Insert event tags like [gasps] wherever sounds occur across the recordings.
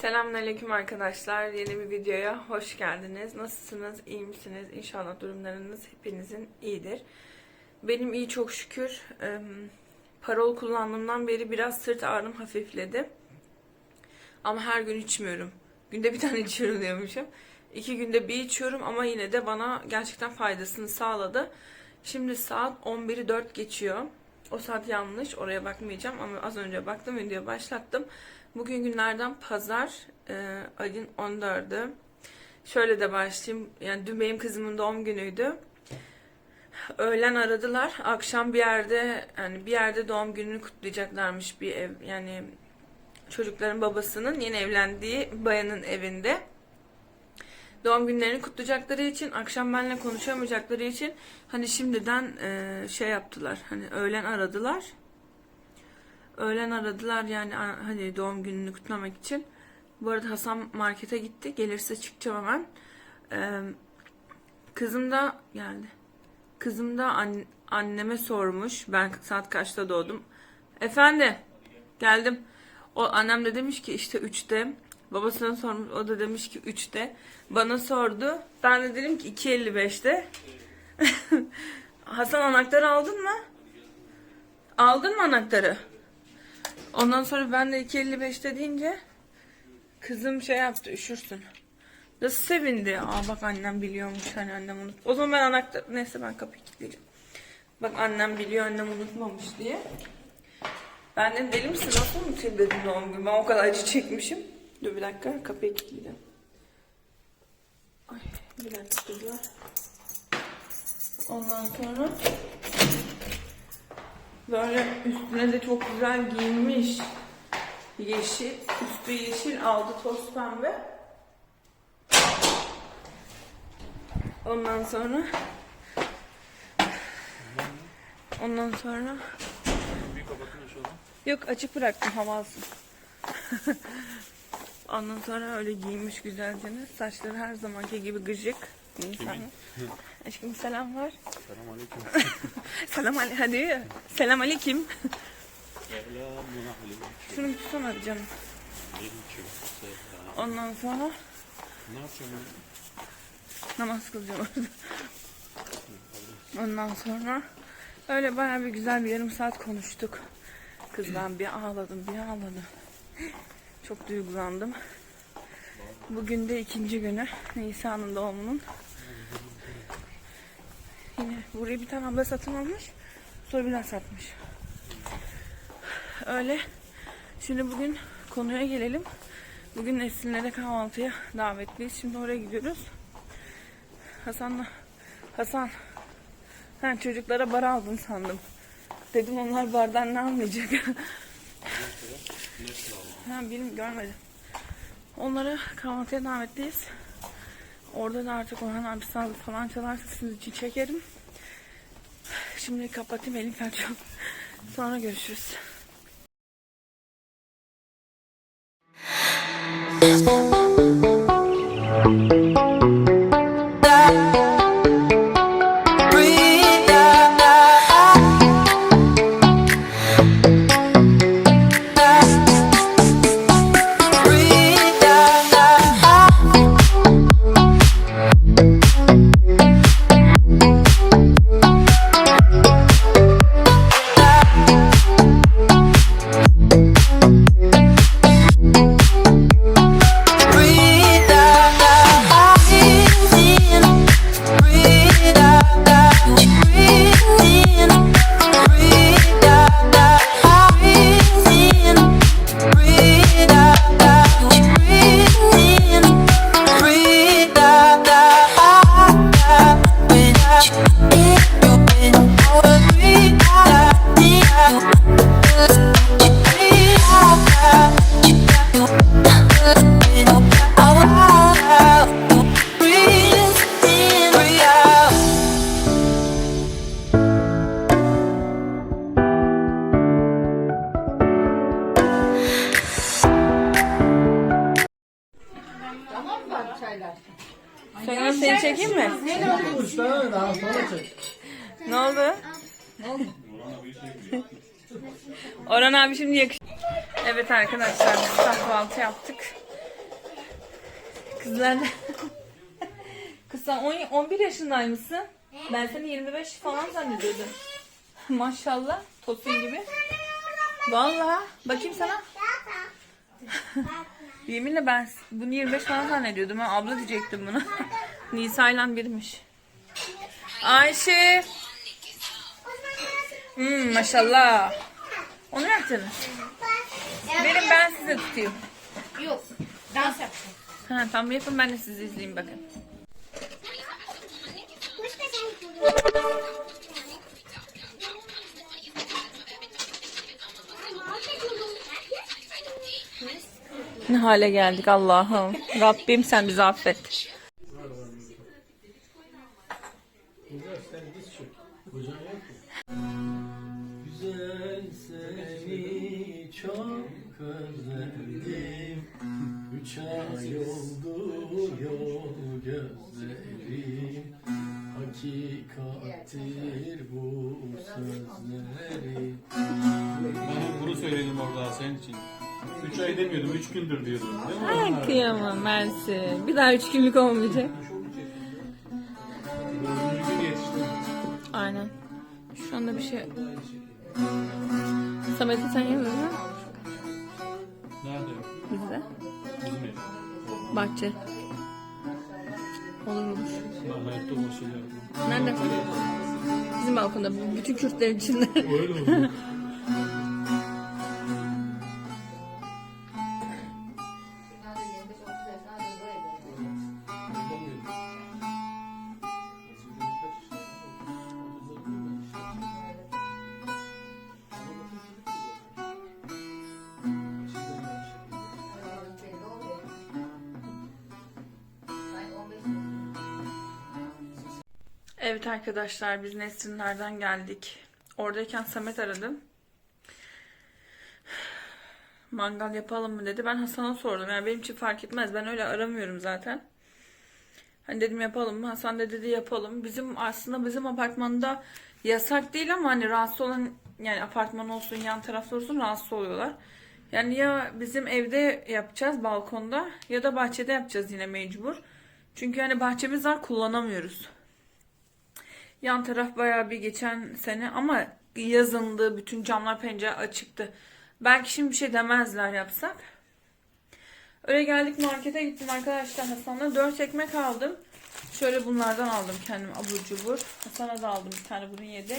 Selamünaleyküm arkadaşlar. Yeni bir videoya hoş geldiniz. Nasılsınız? İyi misiniz? İnşallah durumlarınız hepinizin iyidir. Benim iyi çok şükür. Parol kullandığımdan beri biraz sırt ağrım hafifledi. Ama her gün içmiyorum. Günde bir [laughs] tane içiyorum diyormuşum. İki günde bir içiyorum ama yine de bana gerçekten faydasını sağladı. Şimdi saat 11'i 4 geçiyor. O saat yanlış. Oraya bakmayacağım ama az önce baktım video başlattım. Bugün günlerden pazar. E, ayın 14'ü. Şöyle de başlayayım. Yani dün benim kızımın doğum günüydü. Öğlen aradılar. Akşam bir yerde yani bir yerde doğum gününü kutlayacaklarmış bir ev. Yani çocukların babasının yeni evlendiği bayanın evinde. Doğum günlerini kutlayacakları için akşam benimle konuşamayacakları için hani şimdiden e, şey yaptılar. Hani öğlen aradılar. Öğlen aradılar yani hani doğum gününü kutlamak için. Bu arada Hasan markete gitti. Gelirse çıkacağım hemen. E, kızım da geldi. Kızım da an- anneme sormuş. Ben saat kaçta doğdum. Efendim. Geldim. O annem de demiş ki işte 3'te. Babasına sormuş. O da demiş ki 3'te. Bana sordu. Ben de dedim ki 2.55'te. [laughs] Hasan anahtarı aldın mı? Aldın mı anahtarı? Ondan sonra ben de 2.55'te deyince kızım şey yaptı üşürsün. Nasıl sevindi. Aa bak annem biliyormuş hani annem unut. O zaman ben anahtar neyse ben kapıyı kilitleyeceğim. Bak annem biliyor annem unutmamış diye. Ben de deli misin nasıl unutayım dedim doğum günü. Ben o kadar acı çekmişim. Dur bir dakika kapıyı kilitleyeceğim. Ay bir dakika kızlar. Ondan sonra böyle üstüne de çok güzel giyinmiş. Yeşil, üstü yeşil aldı toz pembe. Ondan sonra Ondan sonra kapatın. Yok açık bıraktım hava alsın. [laughs] Ondan sonra öyle giyinmiş güzelce. Saçları her zamanki gibi gıcık. İnsan. Aşkım selam var. Selam aleyküm. [laughs] Selam ale hadi. Selam aleyküm. Selamun aleyküm. Şunu tutsana bir canım. Aleyküm selam. Ondan sonra Ne yapacağım namaz kılacağım orada. Ondan sonra öyle bayağı bir güzel bir yarım saat konuştuk. Kız ben bir ağladım bir ağladım. Çok duygulandım. Bugün de ikinci günü Nisa'nın doğumunun. Yine buraya bir tane abla satın almış. Sonra bir daha satmış. Öyle. Şimdi bugün konuya gelelim. Bugün Nesrinlere kahvaltıya davetliyiz. Şimdi oraya gidiyoruz. Hasan'la Hasan ben çocuklara bar aldın sandım. Dedim onlar bardan ne almayacak. [laughs] ha bilmiyorum görmedim. Onlara kahvaltıya davetliyiz. Orada da artık Orhan abi sazı falan çalarsa sizin için çekerim. Şimdi kapatayım elim yok. Sonra görüşürüz. Breathe yaşındaymışsın. Ben seni 25 falan zannediyordum. [laughs] Maşallah. Tosun gibi. Vallahi. Bakayım sana. [laughs] Yeminle ben bunu 25 falan zannediyordum. Ha, abla diyecektim bunu. [laughs] Nisa ile birmiş. Ayşe. Hmm, maşallah. Onu yaptınız? Verin ben size tutayım. Yok. Dans yapacağım. Ha, tamam yapın ben de sizi izleyeyim bakın. Ne hale geldik Allah'ım. Rabbim sen bizi affet. Güzel seni çok özledim. Üç ay oldu yol gözlerim. Hakikattir bu sözleri. Ben hep bunu söyledim orada senin için. 3 ay demiyordum, 3 gündür diyordum. Değil mi? Ay kıyamam Mersi. Bir daha üç günlük olmayacak. Dördüncü gün yetiştim. Aynen. Şu anda bir şey... Samet'i sen yemiyor musun? Nerede? Bizde. Bizim ev. Bahçe. Olur olur. Ben hayatta o şeyler yapmam. Nerede? Bizim balkonda. Bütün Kürtlerin içinde. Öyle oldu. Evet arkadaşlar biz Nesrinler'den geldik. Oradayken Samet aradım. Mangal yapalım mı dedi. Ben Hasan'a sordum. Yani benim için fark etmez. Ben öyle aramıyorum zaten. Hani dedim yapalım mı? Hasan da dedi yapalım. Bizim aslında bizim apartmanda yasak değil ama hani rahatsız olan yani apartman olsun yan tarafta olsun rahatsız oluyorlar. Yani ya bizim evde yapacağız balkonda ya da bahçede yapacağız yine mecbur. Çünkü hani bahçemiz var kullanamıyoruz. Yan taraf bayağı bir geçen sene ama yazındı. Bütün camlar pencere açıktı. Belki şimdi bir şey demezler yapsak. Öyle geldik markete gittim arkadaşlar Hasan'la. Dört ekmek aldım. Şöyle bunlardan aldım kendim abur cubur. Hasan'a da aldım bir tane bunu yedi.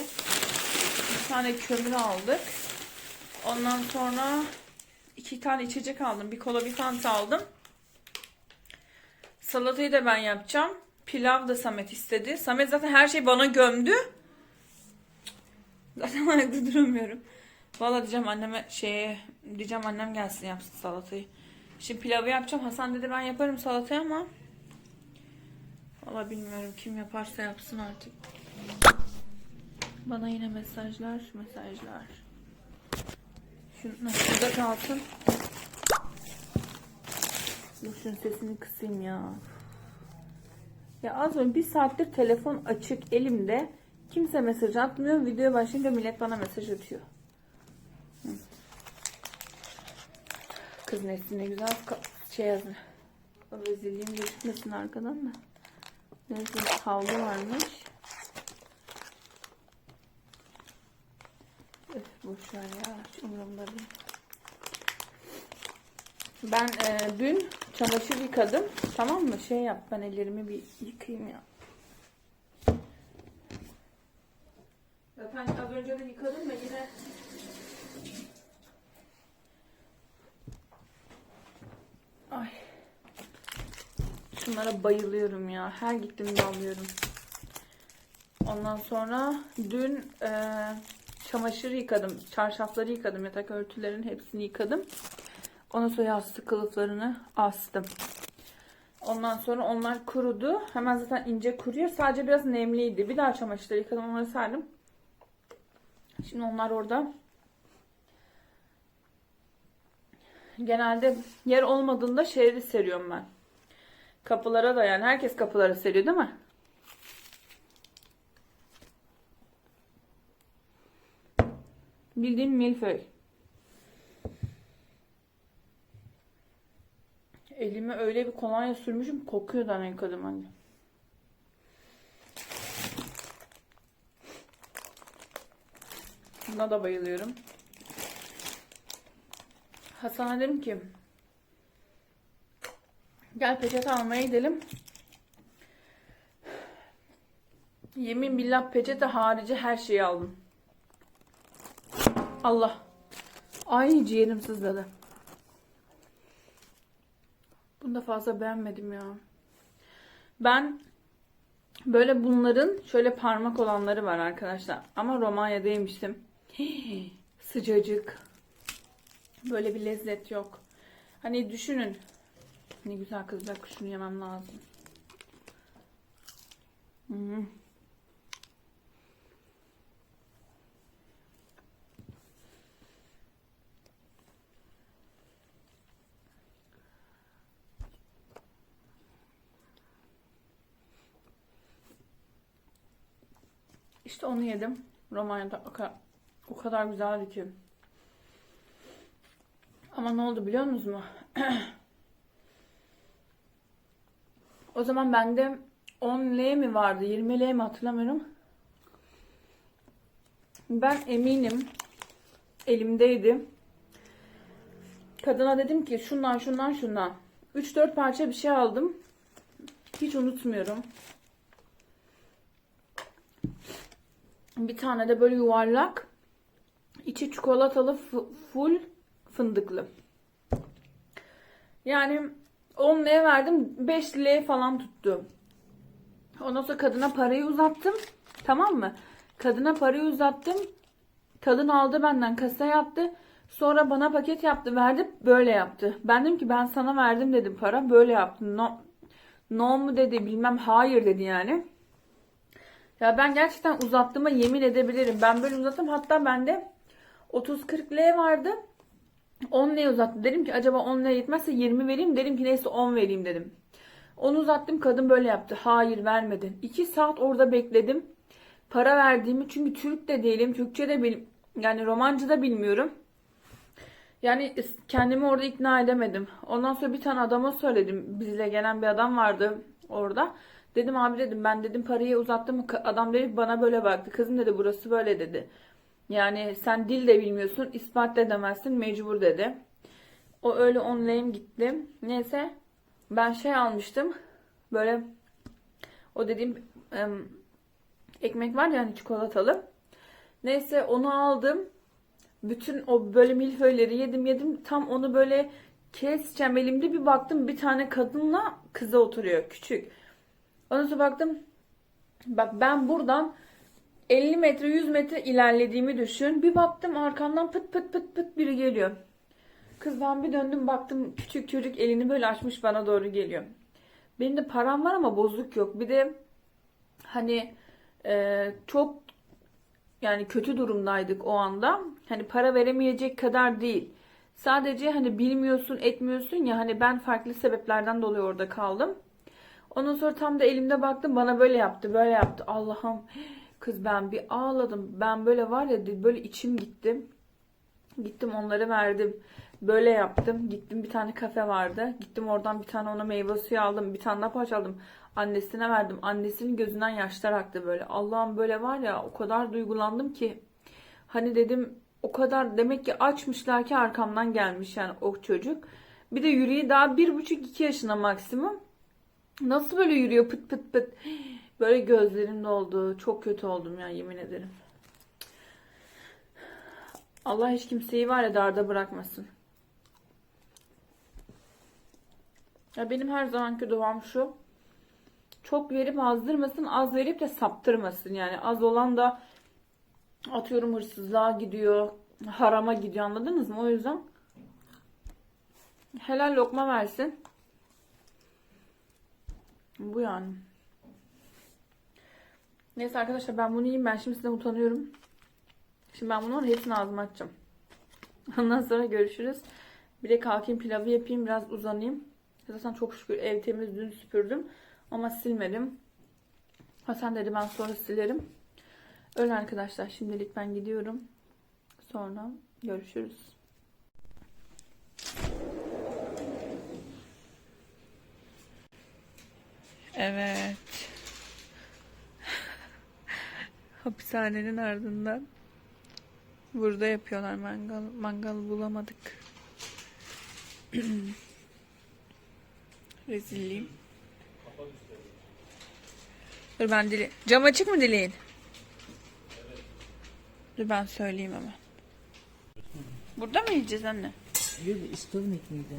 Bir tane kömür aldık. Ondan sonra iki tane içecek aldım. Bir kola bir fanta aldım. Salatayı da ben yapacağım. Pilav da Samet istedi. Samet zaten her şeyi bana gömdü. Zaten [laughs] ayakta duramıyorum. Valla diyeceğim anneme şeye diyeceğim annem gelsin yapsın salatayı. Şimdi pilavı yapacağım. Hasan dedi ben yaparım salatayı ama Valla bilmiyorum kim yaparsa yapsın artık. Bana yine mesajlar, mesajlar. Şunu şurada kalsın. Dur şunun sesini kısayım ya. Ya az önce bir saattir telefon açık elimde. Kimse mesaj atmıyor. Videoya başlayınca millet bana mesaj atıyor. Kız Nesli ne güzel şey yazdı. Rezilliğim gözükmesin arkadan da. Neyse havlu varmış. Öf boş ver ya. Umurumda değil. Ben e, dün çamaşır yıkadım. Tamam mı? Şey yap. Ben ellerimi bir yıkayayım ya. Zaten az önce de yıkadım da yine Ay. Şunlara bayılıyorum ya. Her gittiğimde alıyorum. Ondan sonra dün e, çamaşır yıkadım. Çarşafları yıkadım. Yatak örtülerin hepsini yıkadım. Ondan sonra yastık kılıflarını astım. Ondan sonra onlar kurudu. Hemen zaten ince kuruyor. Sadece biraz nemliydi. Bir daha çamaşırları yıkadım. Onları serdim. Şimdi onlar orada. Genelde yer olmadığında şehri seriyorum ben. Kapılara da yani herkes kapılara seriyor değil mi? Bildiğin milföy. Elime öyle bir kolonya sürmüşüm kokuyor da ne kadın anne. Buna da bayılıyorum. Hasan'a dedim ki gel peçete almaya gidelim. Yemin billah peçete harici her şeyi aldım. Allah. Ay ciğerim sızladı. Bunu da fazla beğenmedim ya. Ben böyle bunların şöyle parmak olanları var arkadaşlar. Ama Romanya'da yemiştim. [gasps] Sıcacık. Böyle bir lezzet yok. Hani düşünün. Ne güzel kızlar şunu yemem lazım. Hmm. İşte onu yedim. Romanya'da o kadar, o kadar güzeldi ki. Ama ne oldu biliyor musunuz mu? [clears throat] o zaman bende 10 L mi vardı 20 L mi hatırlamıyorum. Ben eminim elimdeydi. Kadına dedim ki şundan şundan şundan. 3-4 parça bir şey aldım. Hiç unutmuyorum. Bir tane de böyle yuvarlak. içi çikolatalı full fındıklı. Yani 10 liraya verdim 5 liraya falan tuttu. Ondan sonra kadına parayı uzattım. Tamam mı? Kadına parayı uzattım. Kadın aldı benden kasaya attı. Sonra bana paket yaptı verdi böyle yaptı. Ben dedim ki ben sana verdim dedim para böyle yaptı. No, no mu dedi bilmem hayır dedi yani. Ya ben gerçekten uzattığıma yemin edebilirim. Ben böyle uzattım. Hatta bende 30-40 L vardı. 10 L uzattım. Dedim ki acaba 10 L yetmezse 20 vereyim. Dedim ki neyse 10 vereyim dedim. Onu uzattım. Kadın böyle yaptı. Hayır vermedi. 2 saat orada bekledim. Para verdiğimi çünkü Türk de değilim. Türkçe de bil yani romancı da bilmiyorum. Yani kendimi orada ikna edemedim. Ondan sonra bir tane adama söyledim. Bizle gelen bir adam vardı orada. Dedim abi dedim ben dedim parayı uzattım. Adam dedi bana böyle baktı. Kızım dedi burası böyle dedi. Yani sen dil de bilmiyorsun. ispat da edemezsin. Mecbur dedi. O öyle onlayım gittim. Neyse ben şey almıştım. Böyle o dediğim em, ekmek var ya hani çikolatalı. Neyse onu aldım. Bütün o böyle milföyleri yedim yedim. Tam onu böyle keseceğim elimde bir baktım bir tane kadınla kızı oturuyor küçük. Ondan sonra baktım. Bak ben buradan 50 metre 100 metre ilerlediğimi düşün. Bir baktım arkamdan pıt pıt pıt pıt biri geliyor. Kız ben bir döndüm baktım küçük çocuk elini böyle açmış bana doğru geliyor. Benim de param var ama bozuk yok. Bir de hani e, çok yani kötü durumdaydık o anda. Hani para veremeyecek kadar değil. Sadece hani bilmiyorsun etmiyorsun ya hani ben farklı sebeplerden dolayı orada kaldım. Ondan sonra tam da elimde baktım bana böyle yaptı böyle yaptı. Allah'ım kız ben bir ağladım. Ben böyle var ya böyle içim gitti. Gittim onları verdim. Böyle yaptım. Gittim bir tane kafe vardı. Gittim oradan bir tane ona meyve suyu aldım. Bir tane daha aldım. Annesine verdim. Annesinin gözünden yaşlar aktı böyle. Allah'ım böyle var ya o kadar duygulandım ki. Hani dedim o kadar demek ki açmışlar ki arkamdan gelmiş yani o çocuk. Bir de yüreği daha bir buçuk iki yaşına maksimum. Nasıl böyle yürüyor pıt pıt pıt. Böyle gözlerim doldu. Çok kötü oldum ya yemin ederim. Allah hiç kimseyi var ya darda bırakmasın. Ya benim her zamanki duam şu. Çok verip azdırmasın, az verip de saptırmasın. Yani az olan da atıyorum hırsızlığa gidiyor, harama gidiyor anladınız mı? O yüzden helal lokma versin. Bu yani. Neyse arkadaşlar ben bunu yiyeyim. Ben şimdi sizden utanıyorum. Şimdi ben bunun hepsini ağzıma açacağım. [laughs] Ondan sonra görüşürüz. Bir de kalkayım pilavı yapayım. Biraz uzanayım. Zaten çok şükür ev temiz dün süpürdüm. Ama silmedim. Hasan dedi ben sonra silerim. Öyle arkadaşlar. Şimdilik ben gidiyorum. Sonra görüşürüz. Evet. Hapishanenin ardından burada yapıyorlar mangal. Mangal bulamadık. [clears throat] Rezilliğim. Dur ben dili... Cam açık mı dileğin? Dur ben söyleyeyim hemen. Burada mı yiyeceğiz anne? Yok istovnik miydi?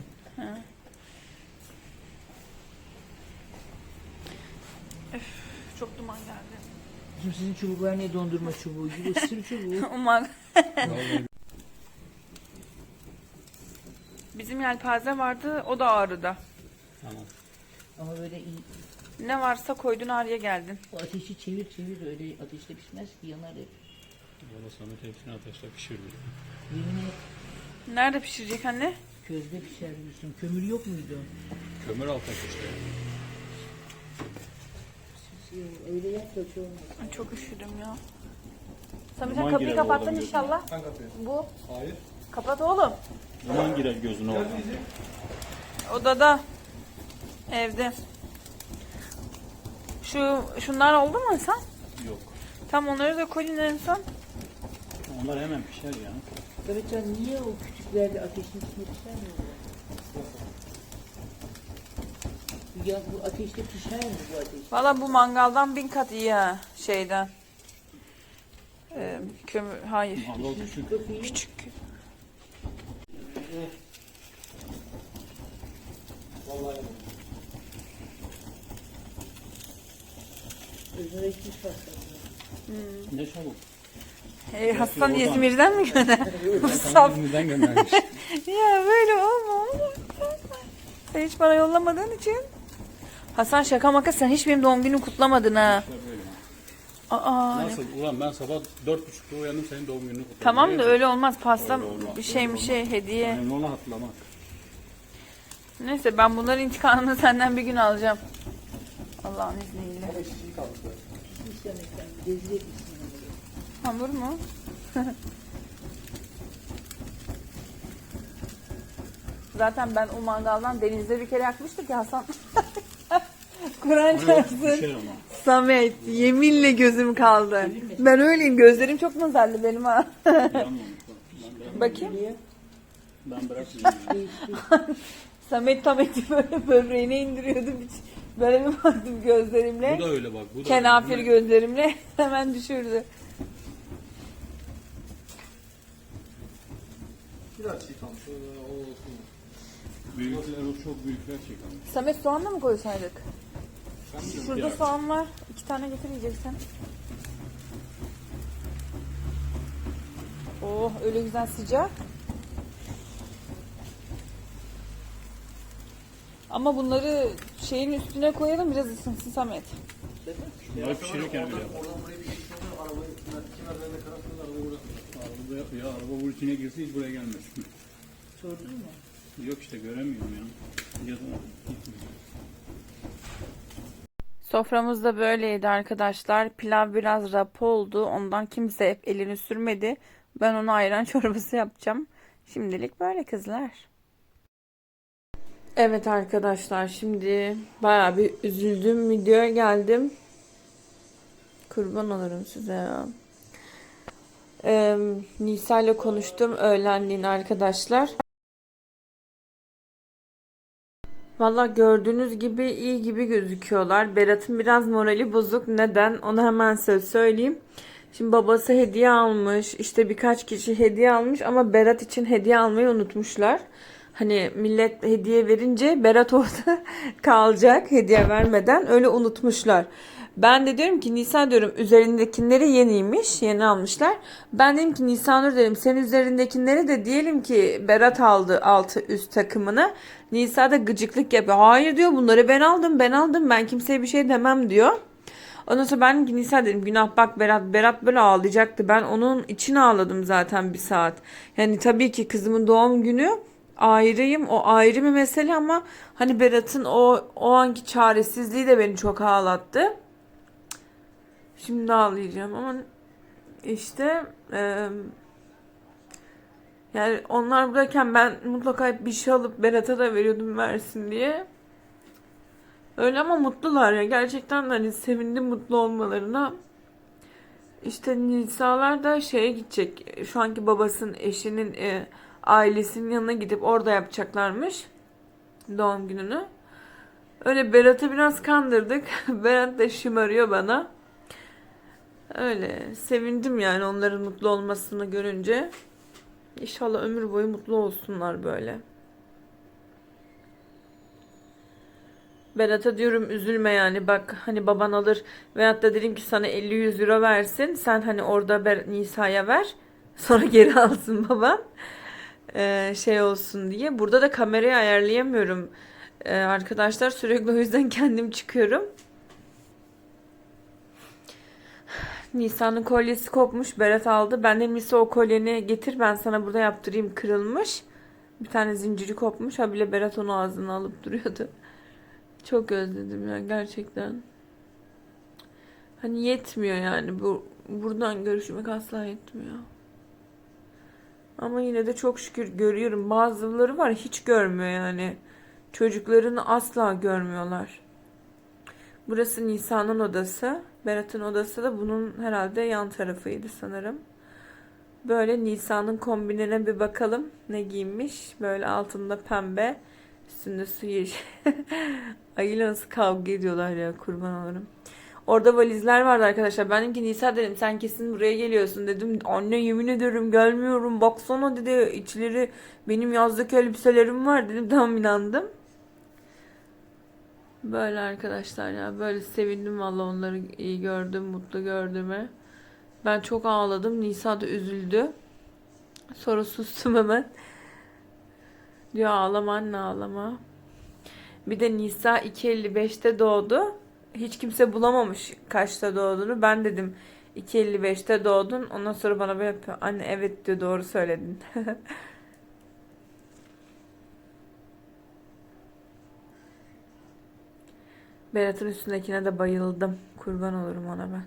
Çok duman geldi. Bizim sizin çubuklar ne dondurma çubuğu gibi ısır çubuğu. [laughs] Uman. Bizim yelpaze vardı, o da ağrıda. Tamam. Ama böyle iyi. Ne varsa koydun ağrıya geldin. O ateşi çevir çevir öyle ateşte pişmez ki yanar hep. Valla Samet hepsini ateşte pişirdi. Yemin et Nerede pişirecek anne? közde pişer diyorsun. Kömür yok muydu? Kömür altak işte. Yok, öyle yap da şey olmaz. Ay, çok üşüdüm ya. Samet sen kapıyı girer kapattın oğlum inşallah. Bu. Hayır. Kapat oğlum. Duman girer gözüne oradan. Odada. Evde. Şu şunlar oldu mu sen? Yok. Tam onları da koyun en son. Onlar hemen pişer ya. Sen niye o küçüklerde ateşin içinde pişer mi? bu? Ya bu ateşte pişer mi bu ateş? Valla bu mangaldan bin kat iyi ha şeyden. Ee, kömür hayır. Mangal küçük. Küçük. Özüne ekmiş pasta. Ne çabuk. Ee, Hasan İzmir'den mi gönderdi? Saf. Tam İzmir'den göndermiş. [laughs] Ya böyle olma. Sen hiç bana yollamadığın için. Hasan şaka maka sen hiç benim doğum günümü kutlamadın ha. Aa, ne- Nasıl? Ulan ben sabah dört buçukta uyandım senin doğum gününü kutladım. tamam da öyle olmaz. Pasta Öyle olmaz, bir şey öyle bir şey hediye. Önemli olan hatırlamak. Neyse ben bunların intikamını [laughs] senden bir gün alacağım. Allah'ın izniyle. Hamur mu? [laughs] Zaten ben o mangaldan denizde bir kere yakmıştık ya Hasan. [laughs] Kur'an çarpsın. Samet yeminle gözüm kaldı. Ben öyleyim gözlerim çok nazarlı benim ha. Bakayım. ben. [laughs] Samet tam eti böyle böbreğine indiriyordum hiç. Böyle bir baktım gözlerimle. Bu da öyle bak. Bu da Kenafir öyle. gözlerimle [laughs] hemen düşürdü. Büyükler o çok büyükler çekan. Samet soğan da mı koysaydık? Şurada soğan var. İki tane getirmeyeceksin. Oh öyle güzel sıcak. Ama bunları şeyin üstüne koyalım biraz ısınsın Samet. Bunları pişirirken bile. Araba, ya araba bu içine girse hiç buraya gelmez. Sordun mu? Yok işte göremiyorum ya. Ya da Soframız da böyleydi arkadaşlar. Pilav biraz rap oldu. Ondan kimse elini sürmedi. Ben ona ayran [laughs] çorbası yapacağım. Şimdilik böyle kızlar. Evet arkadaşlar şimdi baya bir üzüldüm videoya geldim. Kurban olurum size ya. Ee, Nisa ile konuştum öğlenliğin arkadaşlar. Valla gördüğünüz gibi iyi gibi gözüküyorlar. Berat'ın biraz morali bozuk. Neden? Onu hemen size söyleyeyim. Şimdi babası hediye almış. İşte birkaç kişi hediye almış ama Berat için hediye almayı unutmuşlar. Hani millet hediye verince Berat [laughs] orada kalacak hediye vermeden. Öyle unutmuşlar. Ben de diyorum ki Nisa diyorum üzerindekileri yeniymiş. Yeni almışlar. Ben dedim ki Nisanur dedim senin üzerindekileri de diyelim ki Berat aldı altı üst takımını. Nisa da gıcıklık yapıyor. Hayır diyor bunları ben aldım ben aldım ben kimseye bir şey demem diyor. Ondan sonra ben ki Nisa dedim günah bak Berat. Berat böyle ağlayacaktı. Ben onun için ağladım zaten bir saat. Yani tabii ki kızımın doğum günü ayrıyım. O ayrı bir mesele ama hani Berat'ın o o anki çaresizliği de beni çok ağlattı. Şimdi ağlayacağım ama işte eee, yani onlar buradayken ben mutlaka bir şey alıp Berat'a da veriyordum versin diye. Öyle ama mutlular ya. Gerçekten hani sevindim mutlu olmalarına. İşte Nisalar da şeye gidecek. Şu anki babasının eşinin e, ailesinin yanına gidip orada yapacaklarmış. Doğum gününü. Öyle Berat'ı biraz kandırdık. [laughs] Berat da şımarıyor bana. Öyle sevindim yani onların mutlu olmasını görünce. İnşallah ömür boyu mutlu olsunlar böyle. Berat'a diyorum üzülme yani bak hani baban alır veyahut da dedim ki sana 50-100 euro versin sen hani orada Ber- Nisa'ya ver [laughs] sonra geri alsın baban Ee, şey olsun diye. Burada da kamerayı ayarlayamıyorum Ee, arkadaşlar sürekli o yüzden kendim çıkıyorum. Nisa'nın kolyesi kopmuş Berat aldı. Ben de Nisa o kolyeni getir ben sana burada yaptırayım kırılmış. Bir tane zinciri kopmuş. Ha bile Berat onu ağzına alıp duruyordu. [laughs] Çok özledim ya gerçekten. Hani yetmiyor yani bu buradan görüşmek asla yetmiyor. Ama yine de çok şükür görüyorum. Bazıları var hiç görmüyor yani. Çocuklarını asla görmüyorlar. Burası Nisa'nın odası. Berat'ın odası da bunun herhalde yan tarafıydı sanırım. Böyle Nisa'nın kombinine bir bakalım. Ne giymiş? Böyle altında pembe. Üstünde su yeşil. [laughs] Ayıyla nasıl kavga ediyorlar ya kurban olurum. Orada valizler vardı arkadaşlar. Ben dedim ki Nisa dedim sen kesin buraya geliyorsun dedim. Anne yemin ederim gelmiyorum. Baksana dedi içleri benim yazdaki elbiselerim var dedim. Tam inandım. Böyle arkadaşlar ya böyle sevindim valla onları iyi gördüm, mutlu gördüğüme. Ben çok ağladım. Nisa da üzüldü. Sonra sustum hemen. Diyor ağlama anne ağlama. Bir de Nisa 2.55'te doğdu. Hiç kimse bulamamış kaçta doğduğunu. Ben dedim 2.55'te doğdun. Ondan sonra bana böyle yapıyor. Anne evet diyor doğru söyledin. [laughs] Berat'ın üstündekine de bayıldım. Kurban olurum ona ben.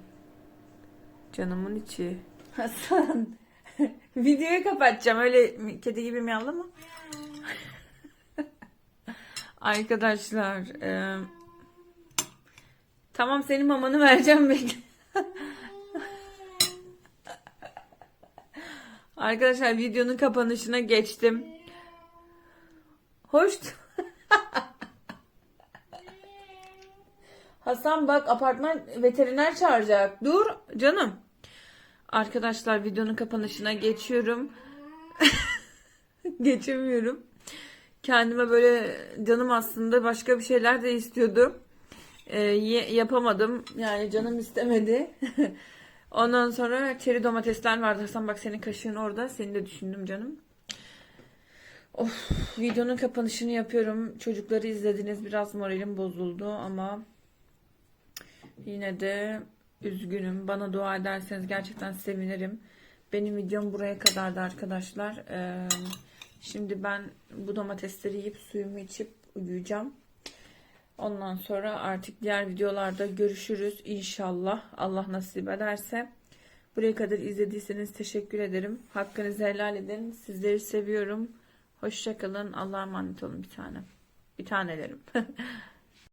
Canımın içi. [laughs] Hasan. [laughs] Videoyu kapatacağım. Öyle kedi gibi miyavlama. [laughs] Arkadaşlar. e, tamam senin mamanı vereceğim bekle. Arkadaşlar videonun kapanışına geçtim. Hoş. Hasan bak apartman veteriner çağıracak. Dur canım. Arkadaşlar videonun kapanışına geçiyorum. [laughs] Geçemiyorum. Kendime böyle canım aslında başka bir şeyler de istiyordu. Ee, yapamadım. Yani canım istemedi. [laughs] Ondan sonra çeri domatesler vardı. Hasan bak senin kaşığın orada. Seni de düşündüm canım. Of, videonun kapanışını yapıyorum. Çocukları izlediniz. Biraz moralim bozuldu ama yine de üzgünüm. Bana dua ederseniz gerçekten sevinirim. Benim videom buraya kadardı arkadaşlar. Ee, şimdi ben bu domatesleri yiyip suyumu içip uyuyacağım. Ondan sonra artık diğer videolarda görüşürüz inşallah. Allah nasip ederse. Buraya kadar izlediyseniz teşekkür ederim. Hakkınızı helal edin. Sizleri seviyorum. Hoşçakalın. Allah'a emanet olun bir tane. Bir tanelerim. [laughs]